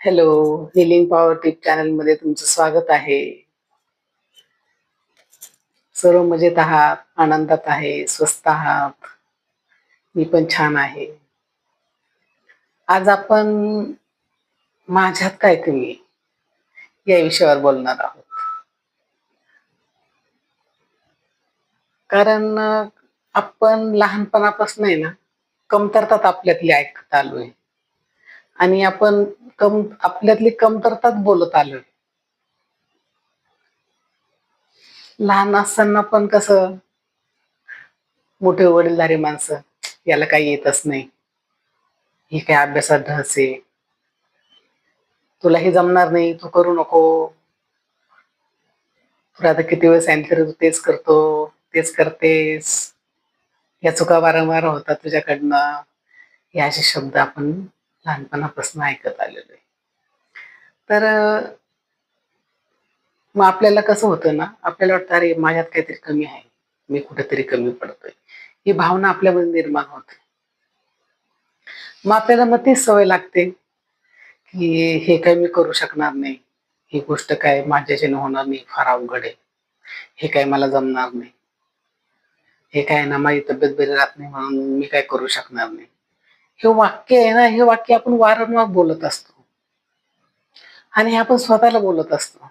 Hello healing power tip चॅनलमध्ये तुमचं स्वागत आहे. सर्व मजेत आहात आनंदात आहे स्वस्त आहात. मी पण छान आहे. आज आपण माझ्यात काय कमी या विषयावर बोलणार आहोत. कारण आपण लहानपणापासून आहे ना कमतरतात आपल्यातली ऐकत आलोय. आणि आपण कम आपल्यातली कमतरताच बोलत आलो लहान असताना पण कसं मोठे वडीलधारी माणसं याला काही येतच नाही. ही काय अभ्यासात ढस. आहे तुला हे जमणार नाही तू करू नको. तुला आता किती वेळ सांगितलं तू तेच करतो तेच करतेस. या चुका वारंवार होतात तुझ्याकडनं. हे असे शब्द आपण लहानपणापासून ऐकत आलेलो आहे. तर मग आपल्याला कसं होतं ना आपल्याला वाटतं अरे माझ्यात काहीतरी कमी आहे. मी कुठेतरी कमी पडतोय. ही भावना आपल्यामध्ये निर्माण होते. मग आपल्याला मग तीच सवय लागते की हे काय मी करू शकणार नाही. ही गोष्ट काय माझ्याच्याने होणार नाही फार अवघड आहे. हे काय मला जमणार नाही. हे काय ना माझी तब्येत बरी राहत नाही म्हणून मी काय करू शकणार नाही. हे वाक्य आहे ना हे वाक्य आपण वारंवार बोलत असतो. आणि हे आपण स्वतःला बोलत असतो.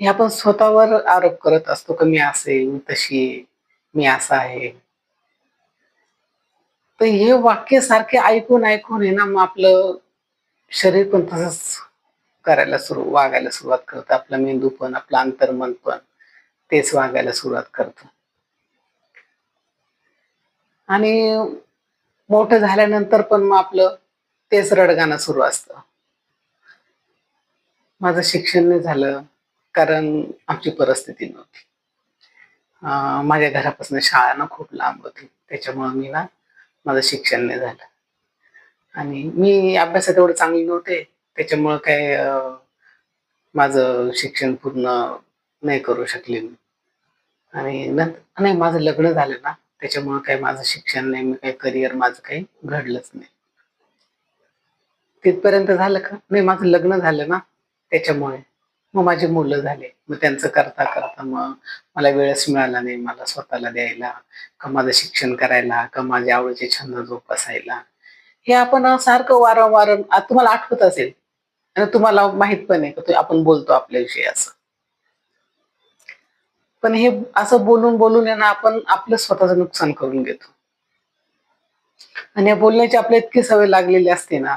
हे आपण स्वतःवर आरोप करत असतो की मी असे मी तशी आहे, मी असा आहे. तर हे वाक्य सारखे ऐकून ऐकून आहे ना मग आपलं शरीर पण तसंच करायला सुरू वागायला सुरुवात करतं. आपला मेंदू पण आपलं अंतर्मन पण तेच वागायला सुरुवात करतं. आणि मोठं झाल्यानंतर पण मग आपलं तेच रडगाणं सुरू असतं. माझं शिक्षण नाही झालं कारण आमची परिस्थिती नव्हती. अं, माझ्या घरापासून शाळा ना खूप लांब होती. त्याच्यामुळं मी ना माझं शिक्षण नाही झालं. आणि मी अभ्यासात एवढं चांगली नव्हते. त्याच्यामुळं काय माझं शिक्षण पूर्ण नाही करू शकले मी. आणि नंतर नाही माझं लग्न झालं ना. त्याच्यामुळे काही माझं शिक्षण नाही मी काही करिअर माझं काही घडलंच नाही. तिथपर्यंत झालं का? नाही माझं लग्न झालं ना त्याच्यामुळे. मग माझी मुलं झाले. मग त्यांचं करता करता मग मला वेळच मिळाला नाही मला स्वतःला द्यायला का माझं शिक्षण करायला का माझे आवडीचे छंद जोपासायला. हे आपण सारखं वारंवार तुम्हाला आठवत असेल. आणि तुम्हाला माहीत पण आहे का आपण बोलतो आपल्याविषयी असं. पण हे असं बोलून बोलून यांना आपण आपलं स्वतःचं नुकसान करून घेतो. आणि या बोलण्याची आपल्या इतकी सवय लागलेली असते ना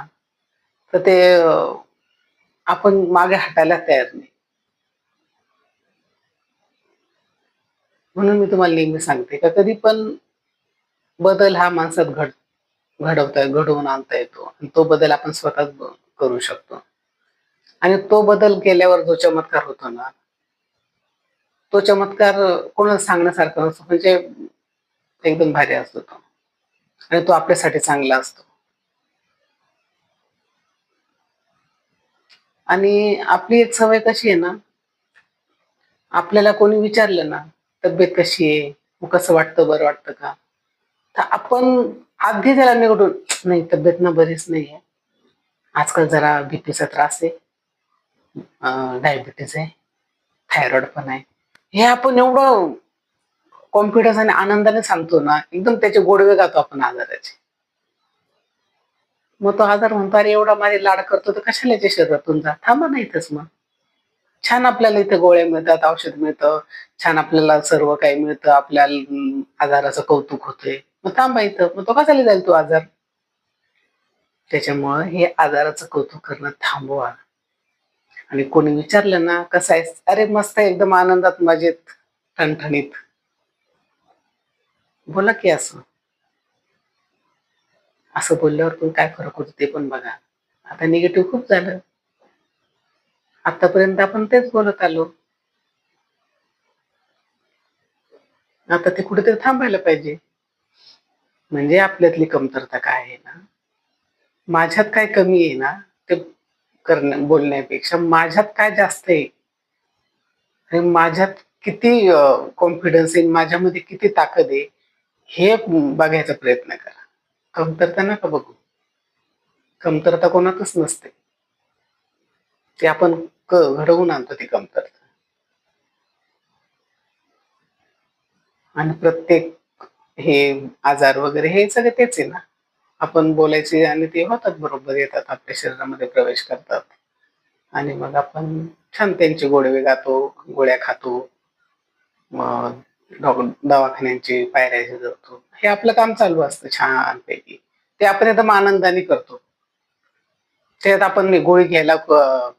तर ते आपण मागे हटायला तयार नाही. म्हणून मी तुम्हाला नेहमी सांगते का कधी पण बदल हा माणसात घड घडवता घडवून आणता येतो. आणि तो बदल आपण स्वतःच करू शकतो. आणि तो बदल केल्यावर जो चमत्कार होतो ना तो चमत्कार कोणाला सांगण्यासारखा नसतो म्हणजे एकदम भारी असतो तो. आणि तो आपल्यासाठी चांगला असतो. आणि आपली एक सवय कशी आहे ना आपल्याला कोणी विचारलं ना तब्येत कशी आहे मग कसं वाटतं बरं वाटतं का? तर आपण अगदी त्याला निवडून नाही तब्येत ना बरीच नाही आहे. आजकाल जरा बीपीचा त्रास आहे. डायबिटीज आहे. थायरॉइड पण आहे. हे आपण एवढं कॉन्फिडन्स आणि आनंदाने सांगतो ना एकदम त्याचे गोडवे गातो आपण आजाराचे. मग तो आजार म्हणतो अरे एवढा माझे लाड करतो तर कशाला याच्या शरीरातून जा? थांबा ना इथंच मग. छान आपल्याला इथं गोळ्या मिळतात औषध मिळतं छान आपल्याला सर्व काही मिळतं आपल्या आजाराचं कौतुक होतंय. मग थांबा इथं मग तो कशाला जाईल तो आजार? त्याच्यामुळं हे आजाराचं कौतुक करणं थांबवा. आणि कोणी विचारलं ना कसं आहेस? अरे मस्त एकदम आनंदात मजेत ठणठणीत. बोला की असं. असं बोलल्यावर पण काय फरक होतो ते पण बघा. आता निगेटिव्ह खूप झालं. आतापर्यंत आपण तेच बोलत आलो. आता ते कुठेतरी थांबायला पाहिजे. म्हणजे आपल्यातली कमतरता काय आहे ना? माझ्यात काय कमी आहे ना ते करण्या बोलण्यापेक्षा माझ्यात काय जास्त आहे? आणि माझ्यात किती कॉन्फिडन्स आहे? माझ्यामध्ये किती ताकद आहे? हे बघायचा प्रयत्न करा. कमतरता नका बघू. कमतरता कोणातच नसते. ते आपण क घडवून आणतो ती कमतरता. आणि प्रत्येक हे आजार वगैरे हे सगळं तेच आहे ना? आपण बोलायचे आणि ते होतात बरोबर येतात आपल्या शरीरामध्ये प्रवेश करतात. आणि मग आपण छान त्यांचे गोडवे गातो गोळ्या खातो. मग दवाखान्यांची पायऱ्या जातो हे आपलं काम चालू असतं छानपैकी. ते आपण एकदम आनंदाने करतो. त्यात आपण गोळी घ्यायला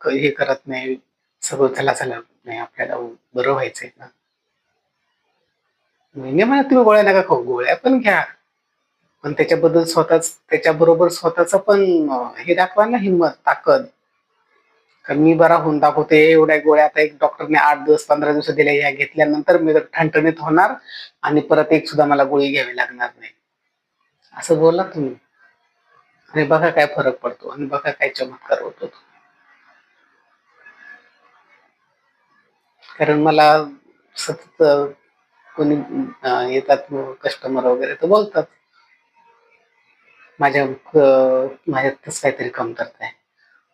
हे करत नाही. सगळं चला चला नाही आपल्याला बरं व्हायचंय ना. म्हणजे म्हणा म्हणत तुम्ही गोळ्या नका खाऊ गोळ्या पण घ्या. पण त्याच्याबद्दल स्वतःच त्याच्याबरोबर स्वतःच पण हे दाखवा ना हिंमत ताकद. कारण मी बरा होऊन दाखवते एवढ्या गोळ्या आता एक डॉक्टरने आठ दिवस पंधरा दिवस दिल्या या घेतल्यानंतर मी ठणठणीत होणार आणि परत एक सुद्धा मला गोळी घ्यावी लागणार नाही. असं बोला तुम्ही. आणि बघा काय फरक पडतो आणि बघा काय चमत्कार होतो कारण मला सतत कोणी येतात कस्टमर वगैरे तर बोलतात. माझ्या माझ्यात माझ्यातच काहीतरी कमतरता आहे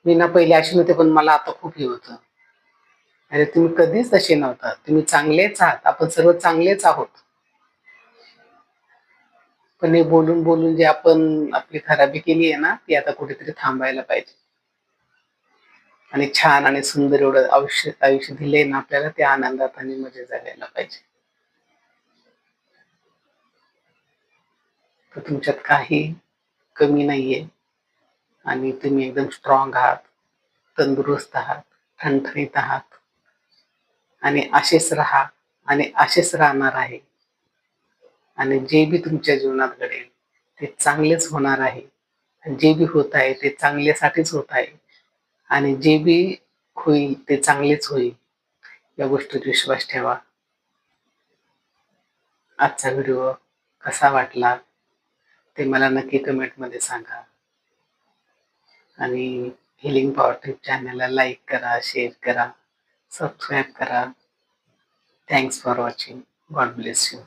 मी ना पहिले अशी नव्हते पण मला आता खूप हे होतं. अरे तुम्ही कधीच तसे नव्हता. तुम्ही चांगलेच आहात. आपण सर्व चांगलेच आहोत. पण हे बोलून बोलून जे आपण आपली खराबी केली आहे ना ती आता कुठेतरी थांबायला पाहिजे. आणि छान आणि सुंदर एवढं आयुष्य आयुष्य दिले ना आपल्याला त्या आनंदात आणि मजा जगायला पाहिजे. तर तुमच्यात काही कमी नाहीये. आणि तुम्ही एकदम स्ट्रॉंग आहात तंदुरुस्त आहात ठणठणीत आहात. आणि असेच राहा आणि असेच राहणार आहे. आणि जे बी तुमच्या जीवनात घडेल ते चांगलेच होणार आहे. जे बी होत आहे ते चांगल्यासाठीच होत आहे. आणि जे बी होईल ते चांगलेच होईल. या गोष्टीत विश्वास ठेवा. आजचा व्हिडिओ कसा वाटला? ते मला नक्की कमेंटमध्ये सांगा. आणि हिलिंग पॉवर ट्रिप चॅनलला लाईक करा शेअर करा सबस्क्राईब करा. Thanks for watching God bless you